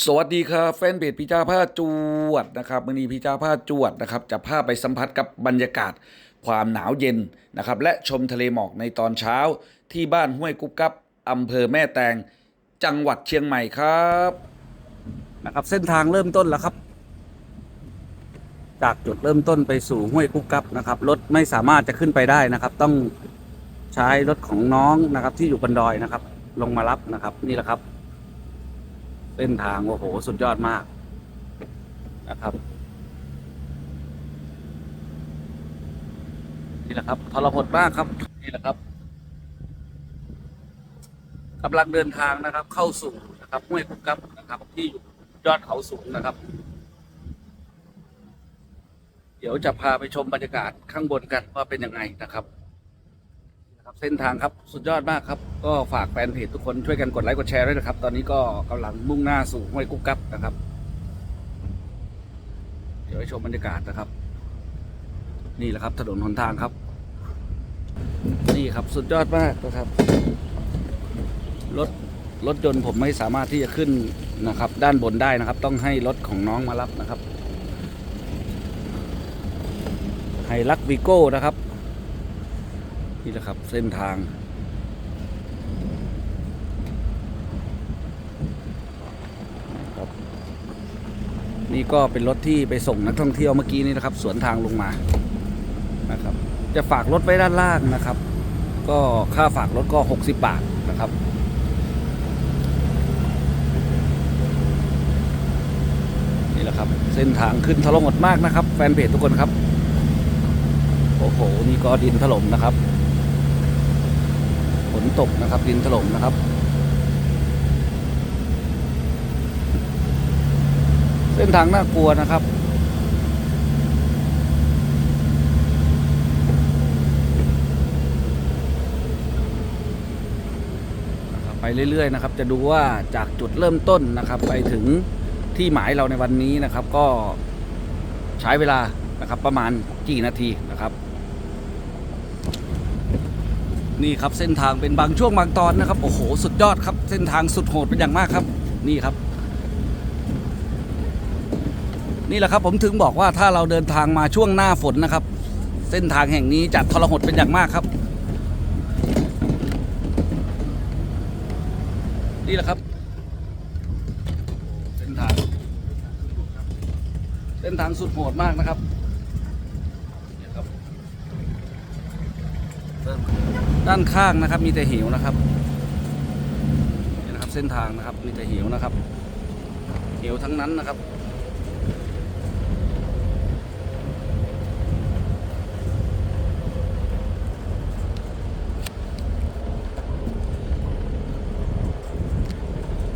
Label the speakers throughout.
Speaker 1: สวัสดีครับแฟนเพจพิจาผ้าจวดนะครับมือนี้พิจาผ้าจวดนะครับจะพาไปสัมผัสกับบรรยากาศความหนาวเย็นนะครับและชมทะเลหมอกในตอนเช้า ที่บ้านห้วยกุ๊บกับอำเภอแม่แตง จังหวัดเชียงใหม่ครับนะครับเส้นทางเริ่มต้นแล้วครับ จากจุดเริ่มต้นไปสู่ห้วยกุ๊บกับนะครับรถไม่สามารถจะขึ้นไปได้นะครับ ต้องใช้รถของน้องนะครับที่อยู่บนดอยนะครับ ลงมารับนะครับนี่แหละครับ เส้นทางโอ้โห สุดยอดมากนะครับนี่แหละครับทรหดมากครับนี่แหละครับกำลังเดินทางนะครับ เข้าสู่นะครับห้วยกุ๊กกับนะครับ ที่อยู่ยอดเขาสูงนะครับ เดี๋ยวจะพาไปชมบรรยากาศข้างบนกันว่าเป็นยังไงนะครับ ครับเส้นทางครับสุดยอดมากครับ ก็ฝากแฟนเพจทุกคนช่วยกันกดไลค์กดแชร์ด้วยนะครับ ตอนนี้ก็กำลังมุ่งหน้าสู่ห้วยกุ๊กกับนะครับ เดี๋ยวไปชมบรรยากาศนะครับ นี่แหละครับถนนหนทางครับ นี่ครับสุดยอดมากนะครับรถรถยนต์ผมไม่สามารถที่จะขึ้นนะครับ ด้านบนได้นะครับ ต้องให้รถของน้องมารับนะครับไฮลักวิโก้นะครับ นี่แหละครับเส้นทาง ครับ นี่ก็เป็นรถที่ไปส่งนักท่องเที่ยวเมื่อกี้นี้นะครับ สวนทางลงมานะครับ จะฝากรถไว้ด้านล่างนะครับ ก็ค่าฝากรถก็ 60 บาทนะครับนี่แหละครับ เส้นทางขึ้นทะลงหดมากนะครับ แฟนเพจทุกคนครับ โอ้โห นี่ก็ดินถล่มนะครับ นตกนะครับดินถล่มนะครับ เส้นทางน่ากลัวนะครับไปเรื่อยๆนะครับ จะดูว่าจากจุดเริ่มต้นนะครับ ไปถึงที่หมายเราในวันนี้นะครับ ก็ใช้เวลานะครับประมาณกี่นาทีนะครับ นี่ครับเส้นทางเป็นบางช่วงบางตอนนะครับ โอ้โห สุดยอดครับ เส้นทางสุดโหดเป็นอย่างมากครับ นี่ครับ นี่แหละครับผมถึงบอกว่าถ้าเราเดินทางมาช่วงหน้าฝนนะครับ เส้นทางแห่งนี้จะทรหดเป็นอย่างมากครับ นี่แหละครับ เส้นทาง เส้นทางสุดโหดมากนะครับเนี่ยครับเริ่ม ด้านข้างนะครับ มีแต่เหวนะครับนี่นะครับ เส้นทางนะครับ มีแต่เหวนะครับ เหวทั้งนั้นนะครับ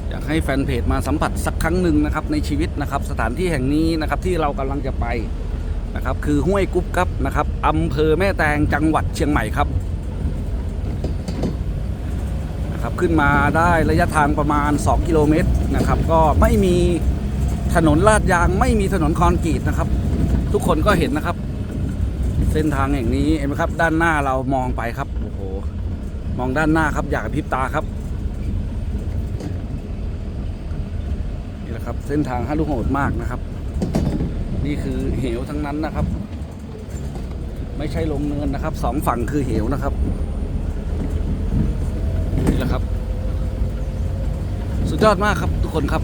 Speaker 1: อยากให้แฟนเพจมาสัมผัสสักครั้งหนึ่งนะครับในชีวิตนะครับ สถานที่แห่งนี้นะครับที่เรากำลังจะไปนะครับ คือห้วยกุ๊บกับนะครับอำเภอแม่แตงจังหวัดเชียงใหม่ครับ นะครับขึ้นมาได้ระยะทางประมาณ 2 กิโลเมตรนะครับก็ไม่มีถนนลาดยางไม่มีถนนคอนกรีตนะครับ ทุกคนก็เห็นนะครับ เส้นทางแห่งนี้เห็นไหมครับ ด้านหน้าเรามองไปครับโอ้โหมองด้านหน้าครับอยากพริบตาครับนี่แหละครับเส้นทางฮาลุโหดมากนะครับ นี่คือเหวทั้งนั้นนะครับ ไม่ใช่ลงเนินนะครับสองฝั่งคือเหวนะครับ นี่แหละครับ สุดยอดมากครับทุกคนครับ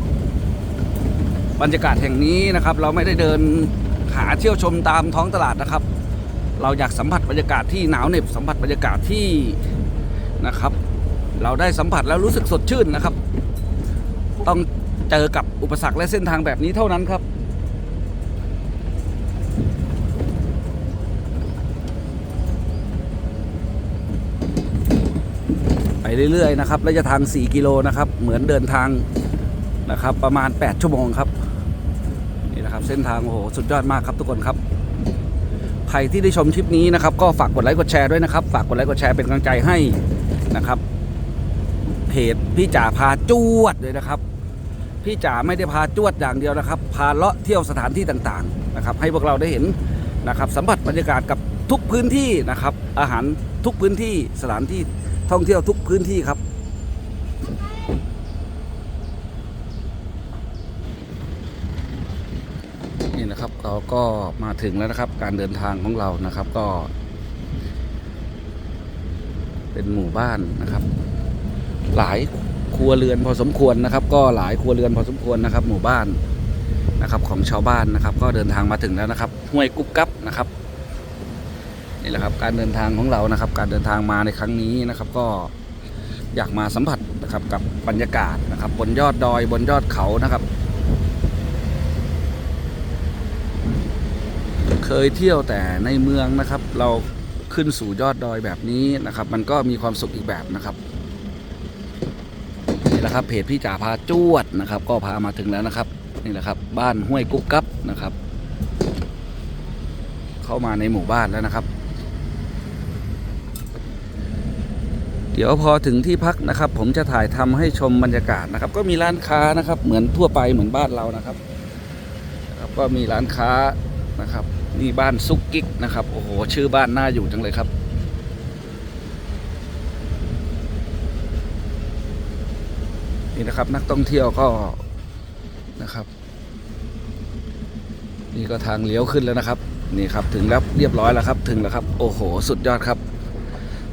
Speaker 1: บรรยากาศแห่งนี้นะครับ เราไม่ได้เดินหาเที่ยวชมตามท้องตลาดนะครับ เราอยากสัมผัสบรรยากาศที่หนาวเหน็บสัมผัสบรรยากาศที่นะครับ เราได้สัมผัสแล้วรู้สึกสดชื่นนะครับ ต้องเจอกับอุปสรรคและเส้นทางแบบนี้เท่านั้นครับ เรื่อยๆนะครับระยะทาง 4 กิโลนะครับ เหมือนเดินทางนะครับประมาณ 8 ชั่วโมงครับนี่นะครับเส้นทางโอ้โหสุดยอดมากครับทุกคนครับใครที่ได้ชมคลิปนี้นะครับก็ฝากกดไลค์กดแชร์ด้วยนะครับฝากกดไลค์กดแชร์เป็นกำลังใจให้นะครับเพจพี่จ๋าพาจวดเลยนะครับ พี่จ๋าไม่ได้พาจวดอย่างเดียวนะครับ พาเลาะเที่ยวสถานที่ต่างๆนะครับ ให้พวกเราได้เห็นนะครับสัมผัสบรรยากาศกับทุกพื้นที่นะครับ อาหารทุกพื้นที่สถานที่ ท่องเที่ยวทุกพื้นที่ครับ นี่นะครับเราก็มาถึงแล้วนะครับ การเดินทางของเรานะครับก็ เป็นหมู่บ้านนะครับ หลายครัวเรือนพอสมควรนะครับ ก็หลายครัวเรือนพอสมควรนะครับ หมู่บ้านนะครับของชาวบ้านนะครับ ก็เดินทางมาถึงแล้วนะครับห้วยกุ๊บกับนะครับ นี่แหละครับการเดินทางของเรานะครับ การเดินทางมาในครั้งนี้นะครับ ก็อยากมาสัมผัสนะครับกับบรรยากาศนะครับ บนยอดดอยบนยอดเขานะครับ เคยเที่ยวแต่ในเมืองนะครับ เราขึ้นสู่ยอดดอยแบบนี้นะครับ มันก็มีความสุขอีกแบบนะครับนี่แหละครับเพจพี่จ่าพาจวดนะครับ ก็พามาถึงแล้วนะครับนี่แหละครับ บ้านห้วยกุ๊บกับนะครับ เข้ามาในหมู่บ้านแล้วนะครับ เดี๋ยวพอถึงที่พักนะครับ ผมจะถ่ายทำให้ชมบรรยากาศนะครับ ก็มีร้านค้านะครับ เหมือนทั่วไปเหมือนบ้านเรานะครับนะครับ ก็มีร้านค้านะครับนี่บ้านซุกกิกนะครับโอ้โหชื่อบ้านน่าอยู่จังเลยครับนี่นะครับนักท่องเที่ยวก็นะครับ นี่ก็ทางเลี้ยวขึ้นแล้วนะครับ นี่ครับถึงแล้วเรียบร้อยแล้วครับ ถึงแล้วครับ โอ้โห สุดยอดครับ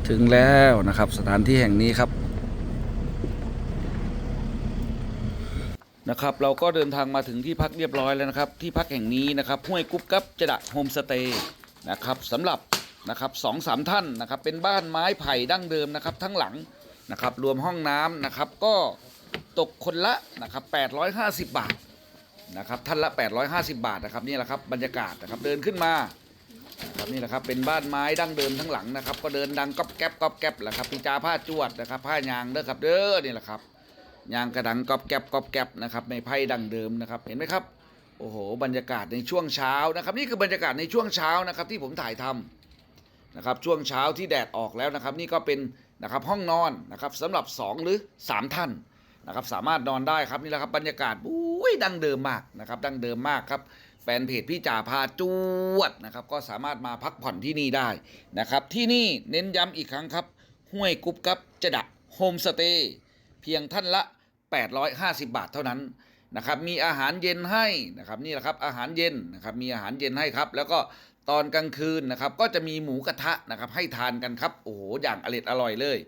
Speaker 1: ถึงแล้วนะครับ สถานที่แห่งนี้ครับนะครับ เราก็เดินทางมาถึงที่พักเรียบร้อยแล้วนะครับ ที่พักแห่งนี้นะครับห้วยกุ๊บกับจดะโฮมสเตย์นะครับสำหรับนะครับสองสามท่านนะครับเป็นบ้านไม้ไผ่ดั้งเดิมนะครับ ทั้งหลังนะครับ รวมห้องน้ำนะครับ ก็ตกคนละนะครับ850 บาทนะครับท่านละ 850 บาทนะครับนี่แหละครับบรรยากาศนะครับเดินขึ้นมา ครับนี่แหละครับเป็นบ้านไม้ดั้งเดิมทั้งหลังนะครับ ก็เดินดังก๊อบแก๊บก๊อบแก๊บแหละครับพี่จาผ้าจวดนะครับผ้ายางเด้อครับเด้อนี่แหละครับยางกระดังก๊อบแกบก๊อบแกบนะครับในไพ่ดังเดิมนะครับเห็นไหมครับโอ้โหบรรยากาศในช่วงเช้านะครับ นี่คือบรรยากาศในช่วงเช้านะครับที่ผมถ่ายทำนะครับช่วงเช้าที่แดดออกแล้วนะครับ นี่ก็เป็นนะครับห้องนอนนะครับสำหรับ 2 หรือ 3 ท่านนะครับสามารถนอนได้ครับนี่แหละครับบรรยากาศอุ้ยดังเดิมมากนะครับดังเดิมมากครับ ฟนเพจพี่จ่าพาจวดนะครับ ก็สามารถมาพักผ่อนที่นี่ได้นะครับ ที่นี่เน้นย้ำอีกครั้งครับ ห้วยกุ๊บกับจะดะโฮมสเตย์เพียงท่านละ 850 บาทเท่านั้นนะครับ มีอาหารเย็นให้นะครับนี่แหละครับอาหารเย็นนะครับมีอาหารเย็นให้ครับ แล้วก็ตอนกลางคืนนะครับ ก็จะมีหมูกระทะนะครับให้ทานกันครับโอ้โหอย่างอร่อยอร่อยเลย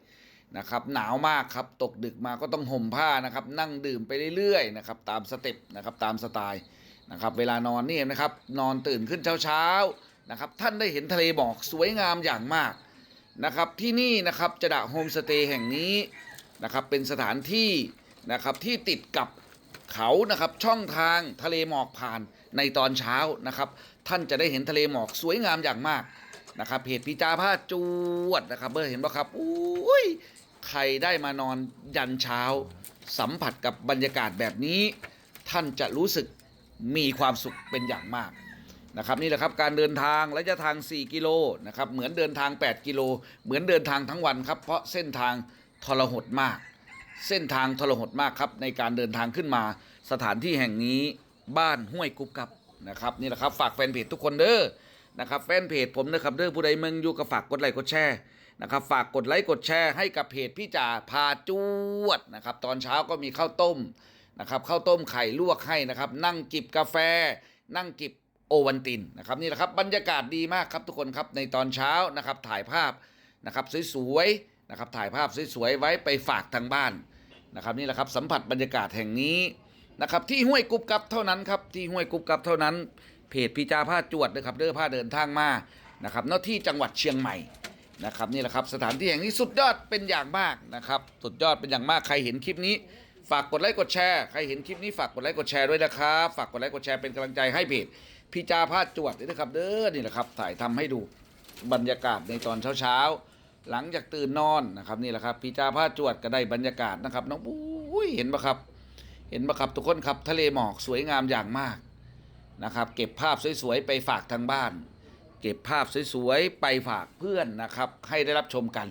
Speaker 1: นะครับหนาวมากครับตกดึกมาก็ต้องห่มผ้านะครับ นั่งดื่มไปเรื่อยๆนะครับตามสเต็ปนะครับตามสไตล์ นะครับเวลานอนนี่เห็นะครับนอนตื่นขึ้นเช้าๆนะครับท่านได้เห็นทะเลหมอกสวยงามอย่างมากนะครับที่นี่นะครับจะดะโฮมสเตย์แห่งนี้นะครับเป็นสถานที่นะครับที่ติดกับเขานะครับช่องทางทะเลหมอกผ่านในตอนเช้านะครับ ท่านจะได้เห็นทะเลหมอกสวยงามอย่างมากนะครับเพจพิจาผ้าจวดนะครับเบอร์เห็นป่ะครับอุ้ยใครได้มานอนยันเช้า สัมผัสกับบรรยากาศแบบนี้ ท่านจะรู้สึก มีความสุขเป็นอย่างมากนะครับนี่แหละครับการเดินทางระยะทาง 4 กิโลนะครับเหมือนเดินทาง 8 กิโล เหมือนเดินทางทั้งวันครับ เพราะเส้นทางทรหดมาก เส้นทางทรหดมากครับในการเดินทางขึ้นมา สถานที่แห่งนี้บ้านห้วยกุ๊บกับนะครับนี่แหละครับฝากแฟนเพจทุกคนเด้อนะครับแฟนเพจผมนะครับเด้อผู้ใดเมืองอยู่ก็ฝากกดไลค์กดแชร์นะครับฝากกดไลค์กดแชร์ให้กับเพจพี่จ่าพาจวดนะครับตอนเช้าก็มีข้าวต้ม นะครับข้าวต้มไข่ลวกให้นะครับ นั่งจิบกาแฟ นั่งจิบโอวันตินนะครับนี่แหละครับบรรยากาศดีมากครับทุกคนครับในตอนเช้านะครับถ่ายภาพนะครับสวยๆนะครับถ่ายภาพสวยๆไว้ไปฝากทางบ้านนะครับนี่แหละครับสัมผัสบรรยากาศแห่งนี้นะครับที่ห้วยกุบกับเท่านั้นครับที่ห้วยกุบกับเท่านั้น เพจพีจาผ้าจวดนะครับเด้อผ้าเดินทางมานะครับนอกที่จังหวัดเชียงใหม่นะครับนี่แหละครับสถานที่แห่งนี้สุดยอดเป็นอย่างมากนะครับสุดยอดเป็นอย่างมากใครเห็นคลิปนี้ ฝากกดไลค์กดแชร์ใครเห็นคลิปนี้ฝากกดไลค์กดแชร์ด้วยนะครับฝากกดไลค์กดแชร์เป็นกำลังใจให้เพจพีจาผ้าจวดด้วยนะครับ เด้อนี่แหละครับถ่ายทำให้ดูบรรยากาศในตอนเช้าๆหลังจากตื่นนอนนะครับนี่แหละครับพี่จาผ้าจวดก็ได้บรรยากาศนะครับน้องปุ้ยเห็นปะครับ เห็นปะครับทุกคนครับทะเลหมอกสวยงามอย่างมากนะครับ เก็บภาพสวยๆไปฝากทางบ้าน เก็บภาพสวยๆไปฝากเพื่อนนะครับ ให้ได้รับชมกัน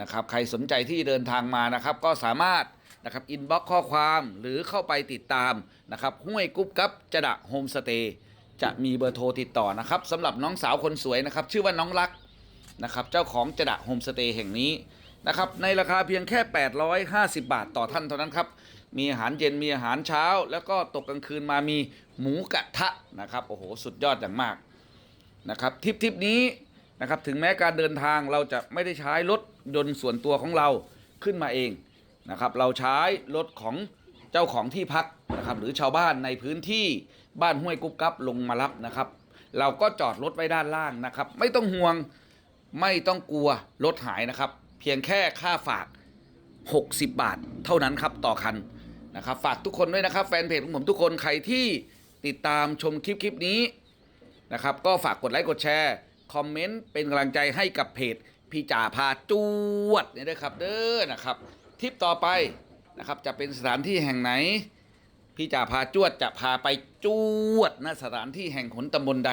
Speaker 1: นะครับ ใครสนใจที่เดินทางมานะครับ ก็สามารถ นะครับอินบ็อกข้อความหรือเข้าไปติดตามนะครับห้วยกุ๊บกับจดะโฮมสเตย์จะมีเบอร์โทรติดต่อนะครับสำหรับน้องสาวคนสวยนะครับชื่อว่าน้องรักนะครับเจ้าของจดะโฮมสเตย์แห่งนี้นะครับในราคาเพียงแค่ 850 บาทต่อท่านเท่านั้นครับ มีอาหารเย็นมีอาหารเช้า แล้วก็ตกกลางคืนมามีหมูกระทะนะครับโอ้โหสุดยอดอย่างมากนะครับทริปทริปนี้นะครับถึงแม้การเดินทางเราจะไม่ได้ใช้รถยนต์ส่วนตัวของเราขึ้นมาเอง นะครับเราใช้รถของเจ้าของที่พักนะครับหรือชาวบ้านในพื้นที่บ้านห้วยกุ๊บกับลงมารับนะครับ เราก็จอดรถไว้ด้านล่างนะครับ ไม่ต้องห่วงไม่ต้องกลัวรถหายนะครับ เพียงแค่ค่าฝาก 60 บาท เท่านั้นครับต่อคันนะครับฝากทุกคนด้วยนะครับแฟนเพจของผมทุกคนใครที่ติดตามชมคลิปคลิปนี้นะครับก็ฝากกดไลค์กดแชร์คอมเมนต์เป็นกำลังใจให้กับเพจพี่จ่าพาจวดเนี่ยด้วยครับเด้อนะครับ ทริปต่อไปนะครับ จะเป็นสถานที่แห่งไหน พี่จ่าพาจวดจะพาไปจวดนะสถานที่แห่งขนตำบลใด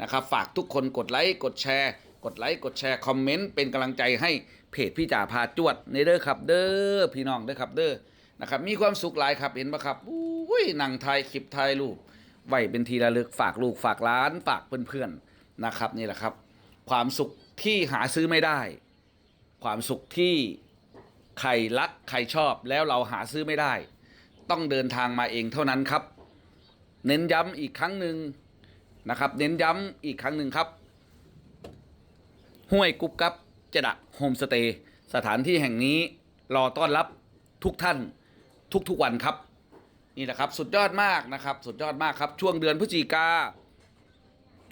Speaker 1: นะครับ ฝากทุกคนกดไลค์กดแชร์ กดไลค์กดแชร์คอมเมนต์เป็นกำลังใจให้เพจพี่จ่าพาจวดในเด้อครับ เด้อพี่น้องเด้อครับเด้อนะครับมีความสุขหลายครับเห็นปะครับอุ้ยหนังไทยคลิปไทยรูปไหวเป็นทีละลึกฝากลูกฝากร้านฝากเพื่อนๆนะครับนี่แหละครับ ความสุขที่หาซื้อไม่ได้ ความสุขที่ ใครรักใครชอบแล้วเราหาซื้อไม่ได้ ต้องเดินทางมาเองเท่านั้นครับ เน้นย้ำอีกครั้งหนึ่งนะครับ เน้นย้ำอีกครั้งหนึ่งครับ ห้วยกุ๊บกับเจดะโฮมสเตย์สถานที่แห่งนี้รอต้อนรับทุกท่านทุกๆวันครับ นี่แหละครับสุดยอดมากนะครับ สุดยอดมากครับ ช่วงเดือนพฤศจิกา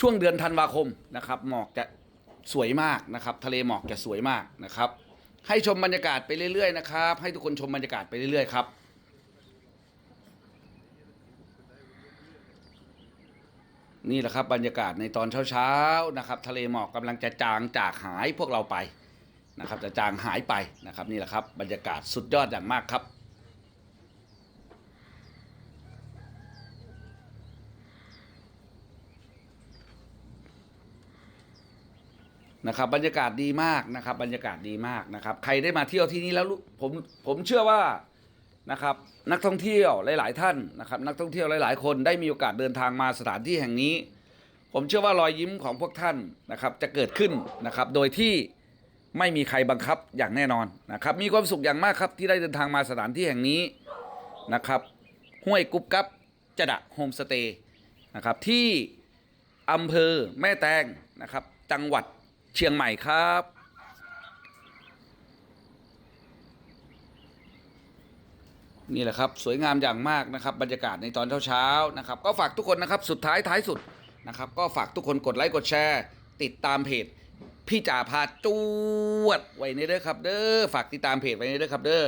Speaker 1: ช่วงเดือนธันวาคมนะครับหมอกจะสวยมากนะครับ ทะเลหมอกจะสวยมากนะครับ ให้ชมบรรยากาศไปเรื่อยๆนะครับ ให้ทุกคนชมบรรยากาศไปเรื่อยๆครับนี่แหละครับบรรยากาศในตอนเช้าๆนะครับ ทะเลหมอกกำลังจะจางจากหายพวกเราไปนะครับ จะจางหายไปนะครับ นี่แหละครับ บรรยากาศสุดยอดอย่างมากครับ นะครับบรรยากาศดีมากนะครับ บรรยากาศดีมากนะครับ ใครได้มาเที่ยวที่นี่แล้วผมผมเชื่อว่านะครับนักท่องเที่ยวหลาย ๆ ท่านนะครับ นักท่องเที่ยวหลาย ๆ คนได้มีโอกาสเดินทางมาสถานที่แห่งนี้ ผมเชื่อว่ารอยยิ้มของพวกท่านนะครับ จะเกิดขึ้นนะครับ โดยที่ไม่มีใครบังคับอย่างแน่นอนนะครับ มีความสุขอย่างมากครับที่ได้เดินทางมาสถานที่แห่งนี้นะครับห้วยกุ๊บกับจดะโฮมสเตย์นะครับที่อำเภอแม่แตงนะครับ จังหวัด เชียงใหม่ครับ นี่แหละครับสวยงามอย่างมากนะครับ บรรยากาศในตอนเช้าๆนะครับ ก็ฝากทุกคนนะครับสุดท้ายท้ายสุดนะครับ ก็ฝากทุกคนกดไลค์กดแชร์ ติดตามเพจพี่จ่าพาจวดไว้ในเด้อครับ เด้อฝากติดตามเพจไว้ในเด้อครับเด้อ